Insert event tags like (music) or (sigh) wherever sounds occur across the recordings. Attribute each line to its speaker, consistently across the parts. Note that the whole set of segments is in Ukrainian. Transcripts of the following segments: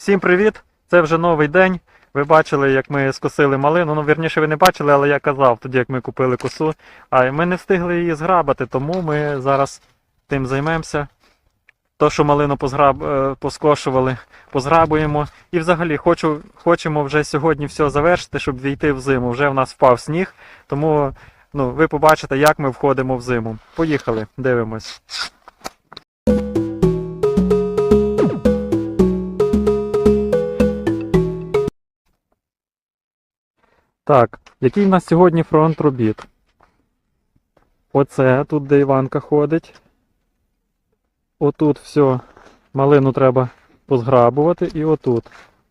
Speaker 1: Всім привіт! Це вже новий день. Ви бачили, як ми скосили малину. Ну, вірніше, ви не бачили, але я казав тоді, як ми купили косу. А ми не встигли її зграбати, тому ми зараз тим займемося. То, що малину позграб... Е, поскошували, позграбуємо. І взагалі хочу... хочемо вже сьогодні все завершити, щоб війти в зиму. Вже в нас впав сніг, тому ну, ви побачите, як ми входимо в зиму. Поїхали, дивимось. Так, який у нас сьогодні фронт робіт? Оце тут, де Іванка ходить. Отут все, малину треба позграбувати і отут.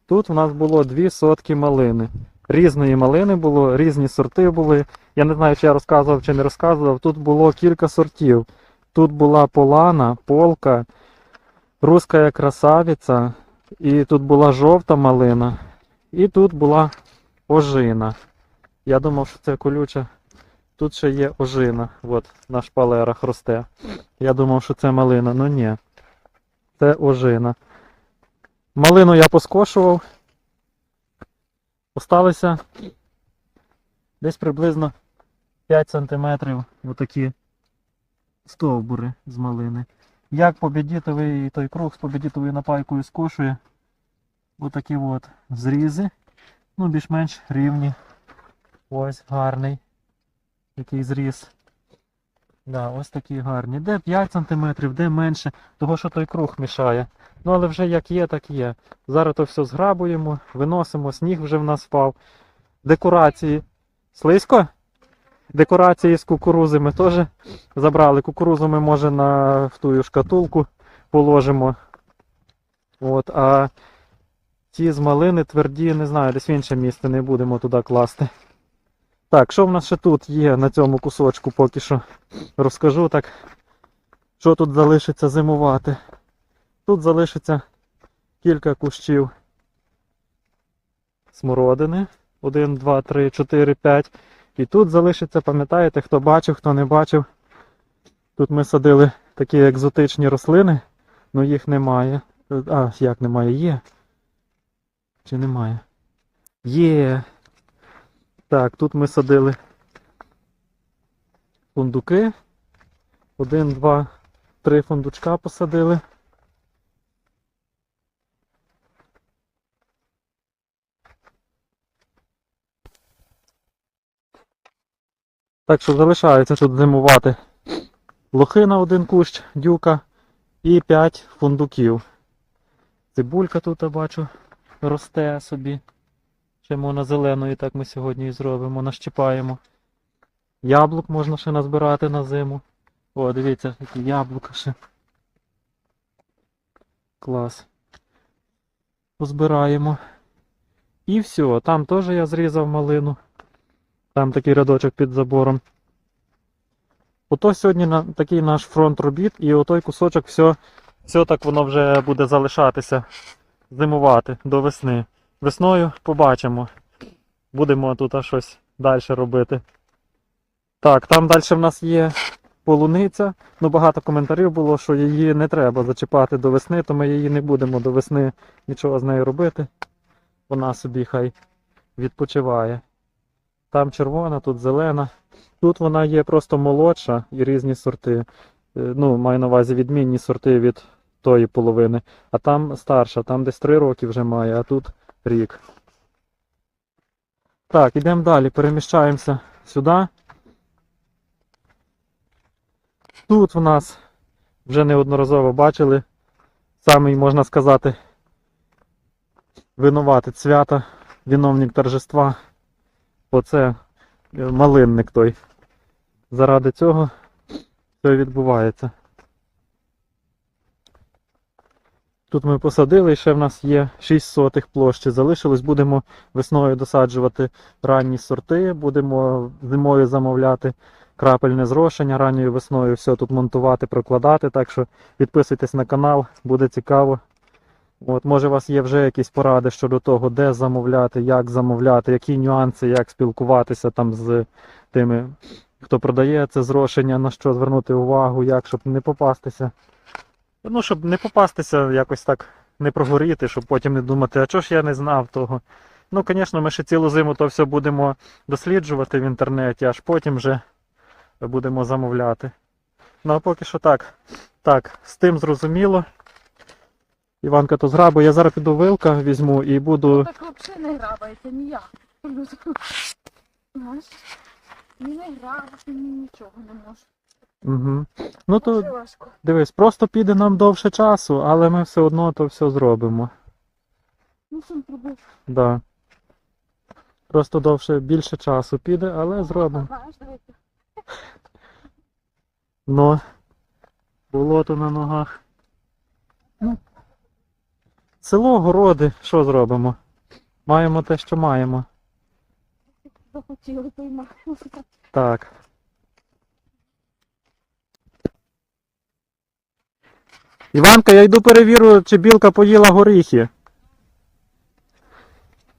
Speaker 1: Тут в нас було дві сотки малини. Різної малини було, різні сорти були. Я не знаю, чи я розказував чи не розказував. Тут було кілька сортів. Тут була полана, полка, руська красавиця, і тут була жовта малина, і тут була ожина. Я думав, що це колюча. Тут ще є ожина. От на шпалерах росте. Я думав, що це малина, ну ні. Це ожина. Малину я поскошував. Осталися десь приблизно 5 см отакі стовбури з малини. Як побідітовий той круг з побідітовою напайкою скошує, отакі от зрізи, ну більш-менш рівні. Ось гарний. Який зріс. Да, Ось такі гарні. Де 5 см, де менше, того що той круг мішає. Ну але вже як є, так є. Зараз то все зграбуємо, виносимо, сніг вже в нас впав. Декорації. Слизько? Декорації з кукурузи ми теж забрали. Кукурузу ми може на в ту шкатулку положимо. От, А ті з малини тверді, не знаю, десь в інше місце не будемо туди класти. Так, що в нас ще тут є на цьому кусочку поки що розкажу так, що тут залишиться зимувати. Тут залишиться кілька кущів смородини. 1, 2, 3, 4, 5. І тут залишиться, пам'ятаєте, хто бачив, хто не бачив. Тут ми садили такі екзотичні рослини, але ну, їх немає. Е, а, як немає, є? Чи немає? Є! Так, тут ми садили фундуки. Один, два, три фундучка посадили. Так що залишається тут зимувати лохи на один кущ, дюка і 5 фундуків. Цибулька тут я бачу росте собі. Чимо на зеленої, так ми сьогодні і зробимо, нащипаємо. Яблук можна ще назбирати на зиму. О, дивіться, які яблука ще. Клас. Позбираємо. І все, там теж я зрізав малину. Там такий рядочок під забором. Ото сьогодні такий наш фронт робіт, і отой кусочок все, все так воно вже буде залишатися, зимувати до весни. Весною побачимо. Будемо тут щось далі робити. Так, там далі в нас є полуниця. Ну, Багато коментарів було, що її не треба зачіпати до весни, то ми її не будемо до весни нічого з нею робити. Вона собі хай відпочиває. Там червона, тут зелена. Тут вона є просто молодша і різні сорти. Е, ну, Маю на увазі відмінні сорти від тої половини. А там старша, там десь 3 роки вже має, а тут рік. Так, йдемо далі, переміщаємося сюди. Тут в нас вже неодноразово бачили, самий, можна сказати, винуватець свята, виновник торжества. Оце е, малинник той. Заради цього все відбувається. Тут ми посадили, ще в нас є 6 сотих площі. Залишилось, будемо весною досаджувати ранні сорти, будемо зимою замовляти крапельне зрошення, ранньою весною все тут монтувати, прокладати. Так що підписуйтесь на канал, буде цікаво. От, Може у вас є вже якісь поради щодо того, де замовляти, як замовляти, які нюанси, як спілкуватися там з тими, хто продає це зрошення, на що звернути увагу, як, щоб не попастися. Ну, щоб не попастися, якось так не прогоріти, щоб потім не думати, а чого ж я не знав того. Ну, звісно, ми ще цілу зиму то все будемо досліджувати в інтернеті, аж потім вже будемо замовляти. Ну а поки що так. Так, з тим зрозуміло. Іванка то зграбу. Я зараз піду вилка візьму і буду... Ну,
Speaker 2: так взагалі не грабається, ніяк. Ні не грабати, ні нічого не можу.
Speaker 1: Угу. Ну то дивись, просто піде нам довше часу, але ми все одно то все зробимо.
Speaker 2: Ну, сам пробив.
Speaker 1: Да. Просто довше більше часу піде, але зробимо. Знаєш, дивіться. (laughs) Ну, болото на ногах. Ну. Село, городи, що зробимо? Маємо те, що маємо.
Speaker 2: Захотіли, то й маємо.
Speaker 1: Так. Іванка, я йду перевірю, чи білка поїла горіхи.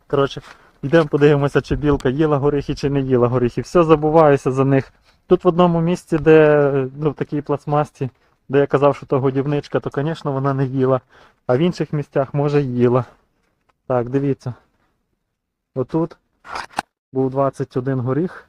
Speaker 1: Коротше, йдемо подивимося, чи білка їла горіхи, чи не їла горіхи. Все забуваюся за них. Тут в одному місці, де ну, в такій пластмасті, де я казав, що то годівничка, то, звісно, вона не їла. А в інших місцях, може, їла. Так, дивіться. Отут був 21 горіх.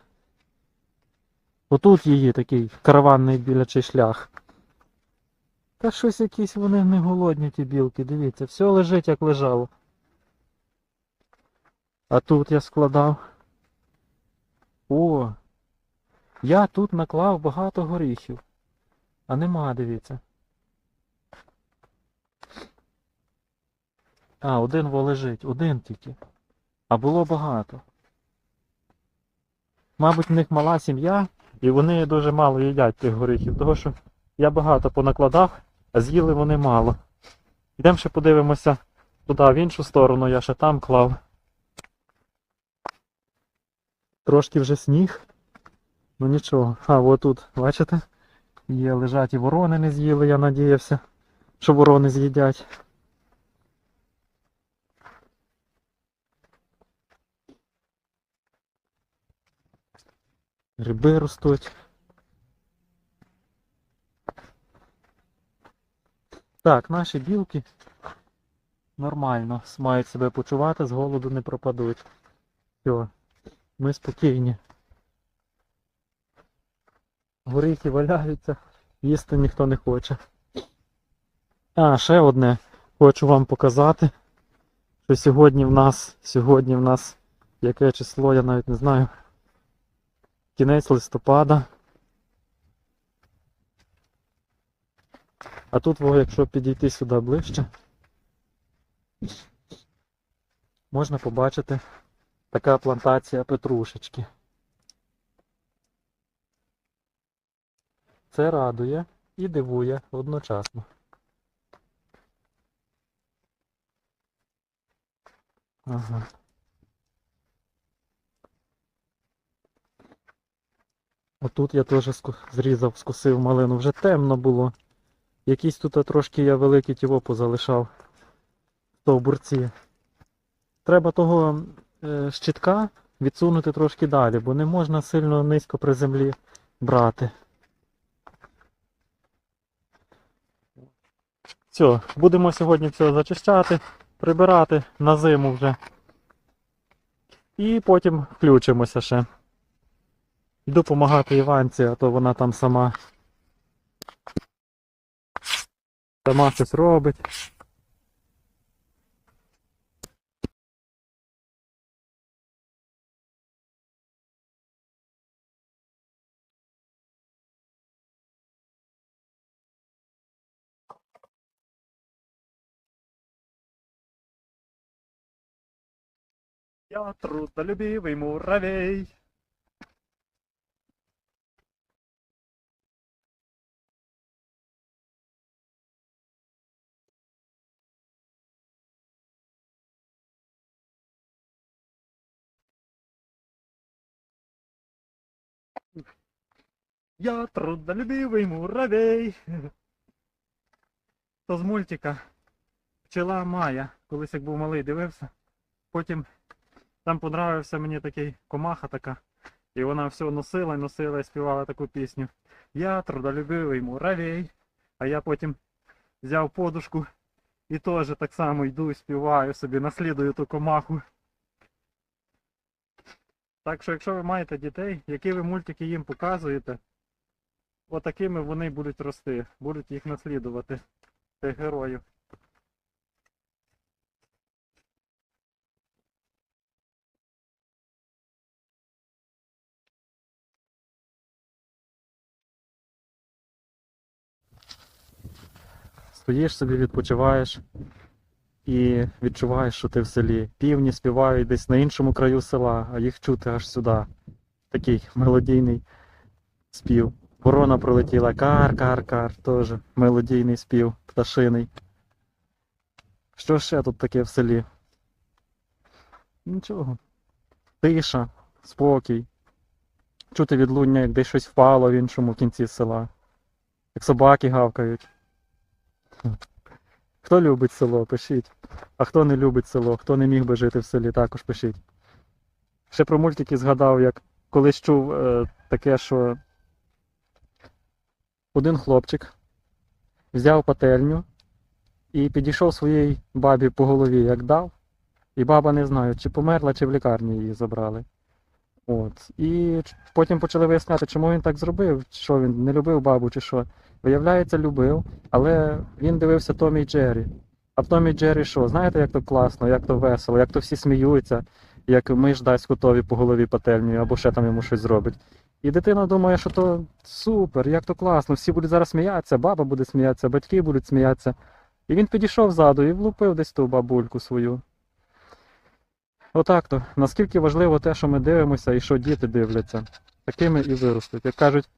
Speaker 1: Отут її такий караванний білячий шлях. Та щось якісь вони не голодні ті білки, дивіться, все лежить як лежало. А тут я складав. О! Я тут наклав багато горіхів. А нема, дивіться. А, один во лежить, один тільки. А було багато. Мабуть, в них мала сім'я. І вони дуже мало їдять тих горіхів, тому що я багато понакладав, а з'їли вони мало. Йдемо ще подивимося туди, в іншу сторону, я ще там клав. Трошки вже сніг. Ну нічого. А отут, бачите? Є лежать і ворони не з'їли, я надіявся, що ворони з'їдять. Гриби ростуть. Так, наші білки нормально мають себе почувати, з голоду не пропадуть. Все, ми спокійні. Горіхи валяються, їсти ніхто не хоче. А, ще одне хочу вам показати, що сьогодні в нас, сьогодні в нас яке число, я навіть не знаю кінець листопада. А тут, якщо підійти сюди ближче, можна побачити така плантація петрушечки. Це радує і дивує одночасно. Ага. Отут я теж зрізав, скосив малину, вже темно було. Якісь тут трошки я великий тіво позалишав стовбурці. Треба того е, щитка відсунути трошки далі, бо не можна сильно низько при землі брати. Все, будемо сьогодні все зачищати, прибирати на зиму вже. І потім включимося ще. Йду допомагати Іванці, а то вона там сама сама щось робить. Я трудолюбивый муравей. Я трудолюбивый муравей. То з мультика пчела Майя. Колись як був малий дивився. Потім там понравився мені такий комаха така. І вона все носила носила і співала таку пісню. Я трудолюбивий муравей. А я потім взяв подушку і теж так само йду, і співаю собі, наслідую ту комаху. Так що, якщо ви маєте дітей, які ви мультики їм показуєте? отакими вони будуть рости, будуть їх наслідувати тих героїв. Стоїш собі, відпочиваєш і відчуваєш, що ти в селі. Півні співають десь на іншому краю села, а їх чути аж сюди. Такий (laughs) мелодійний спів. Ворона пролетіла. Кар-кар-кар. Теж мелодійний спів пташиний. Що ще тут таке в селі? Нічого. Тиша, спокій. Чути відлуння, як десь щось впало в іншому кінці села. Як собаки гавкають. Хто любить село, пишіть. А хто не любить село, хто не міг би жити в селі, також пишіть. Ще про мультики згадав, як колись чув е, таке, що один хлопчик взяв пательню і підійшов своїй бабі по голові, як дав. І баба не знаю, чи померла, чи в лікарні її забрали. От. І потім почали виясняти, чому він так зробив, що він не любив бабу, чи що. Виявляється, любив, але він дивився Томі і Джері. А в Томі і Джері що? Знаєте, як то класно, як то весело, як то всі сміються, як ми ж дасть готові по голові пательню або ще там йому щось зробить. І дитина думає, що то супер, як то класно, всі будуть зараз сміятися, баба буде сміятися, батьки будуть сміятися. І він підійшов ззаду і влупив десь ту бабульку свою. Отак то. Наскільки важливо те, що ми дивимося і що діти дивляться, такими і виростуть. Як кажуть,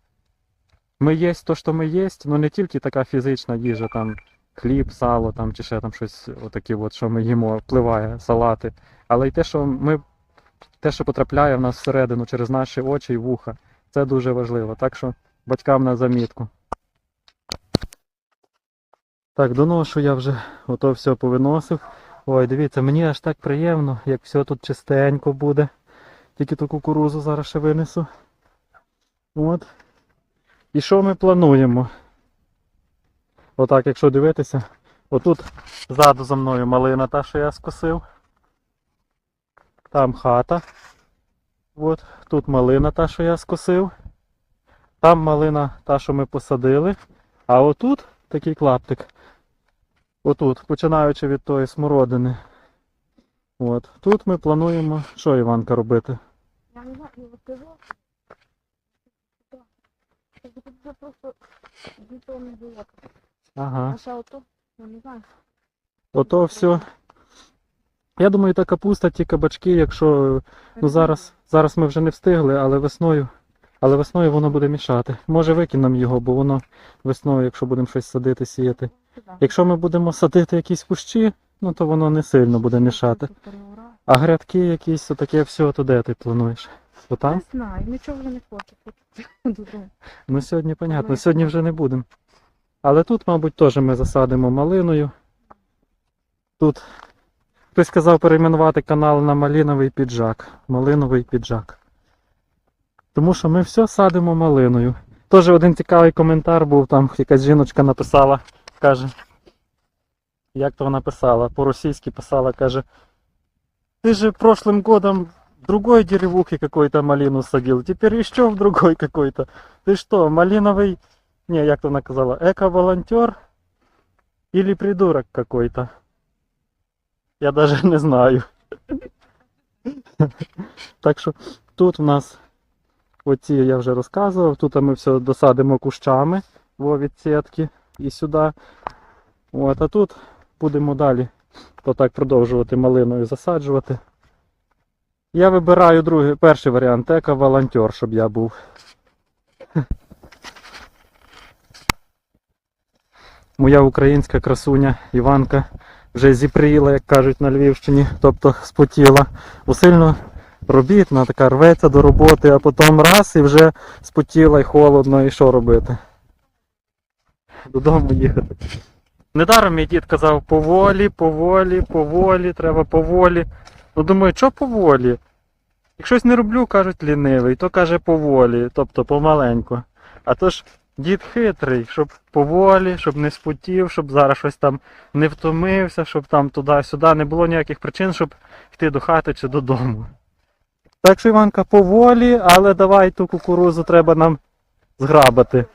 Speaker 1: ми єсть то, що ми єсть, ну не тільки така фізична їжа, там хліб, сало там, чи ще там щось отакі, от, що ми їмо, впливає, салати, але й те, що ми, те, що потрапляє в нас всередину через наші очі і вуха. Це дуже важливо. Так що батькам на замітку. Так, доношу я вже ото все повиносив. Ой, дивіться, мені аж так приємно, як все тут чистенько буде. Тільки ту кукурузу зараз ще винесу. От. І що ми плануємо? Отак, якщо дивитися, отут ззаду за мною малина та, що я скосив. Там хата. От, Тут малина та, що я скосив. Там малина та, що ми посадили. А отут такий клаптик. Отут, починаючи від тої смородини. От. Тут ми плануємо, що Іванка робити.
Speaker 2: Я не знаю, я скажу. Тут вже просто бетонний було. Ага. А ще ото, я не знаю.
Speaker 1: Ото все. Я думаю, та капуста, ті кабачки, якщо е, ну зараз зараз ми вже не встигли, але весною але весною воно буде мішати. Може викинемо його, бо воно весною, якщо будемо щось садити, сіяти. Якщо ми будемо садити якісь кущі, ну то воно не сильно буде мішати. А грядки якісь, отаке все, то де ти плануєш? Отам? Не
Speaker 2: знаю, нічого вже не хочу.
Speaker 1: (laughs) Ну сьогодні, понятно, ну, сьогодні вже не будемо. Але тут, мабуть, теж ми засадимо малиною. Тут Хтось сказав перейменувати канал на малиновий піджак. Малиновий піджак. Тому що ми все садимо малиною. Теж один цікавий коментар був, там якась жіночка написала, каже. Як то вона писала? По-російськи писала, каже. Ти же прошлым годом другой деревухи какой-то малину садил. Теперь еще в другой какой-то. Ты что, малиновый... Не, як то вона казала, еко-волонтер? Или придурок какой-то? я навіть не знаю. Так що тут у нас оці я вже розказував, тут ми все досадимо кущами від сітки і сюди. От, А тут будемо далі то так продовжувати малиною засаджувати. Я вибираю другий, перший варіант ека волонтер, щоб я був. Моя українська красуня Іванка вже зіпріла, як кажуть на Львівщині, тобто спотіла. Бо сильно робіт, така рветься до роботи, а потім раз і вже спотіла і холодно, і що робити. Додому їхати. Недаром мій дід казав, поволі, поволі, поволі, треба поволі. Ну думаю, що поволі? Як щось не роблю, кажуть лінивий, то каже поволі, тобто помаленьку. А то ж Дід хитрий, щоб поволі, щоб не спутів, щоб зараз щось там не втомився, щоб там туди-сюди не було ніяких причин, щоб йти до хати чи додому. Так що Іванка поволі, але давай ту кукурузу треба нам зграбати.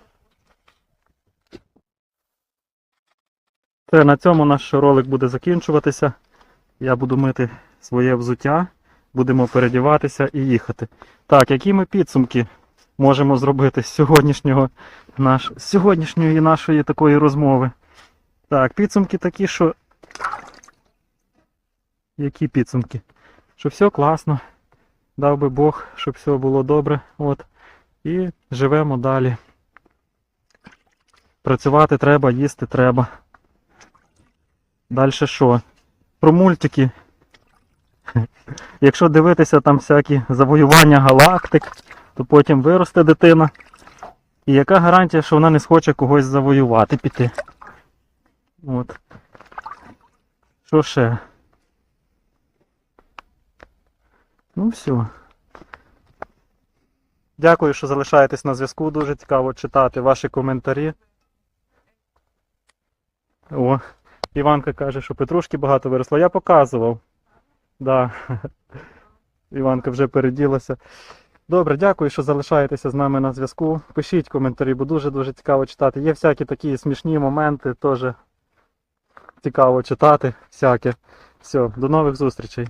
Speaker 1: Це на цьому наш ролик буде закінчуватися. Я буду мити своє взуття, будемо передіватися і їхати. Так, які ми підсумки? можемо зробити з сьогоднішнього наш, з сьогоднішньої нашої такої розмови. Так, підсумки такі, що. Які підсумки? Що все класно. Дав би Бог, щоб все було добре. От. І живемо далі. Працювати треба, їсти треба. Далі що? Про мультики. (laughs) Якщо дивитися там всякі завоювання галактик то потім виросте дитина. І яка гарантія, що вона не схоче когось завоювати піти? От. Що ще? Ну все. Дякую, що залишаєтесь на зв'язку. Дуже цікаво читати ваші коментарі. О, Іванка каже, що петрушки багато виросло. Я показував. Да. (laughs) Іванка вже переділася. Добре, дякую, що залишаєтеся з нами на зв'язку. Пишіть коментарі, бо дуже-дуже цікаво читати. Є всякі такі смішні моменти, теж цікаво читати. всяке. Все, до нових зустрічей.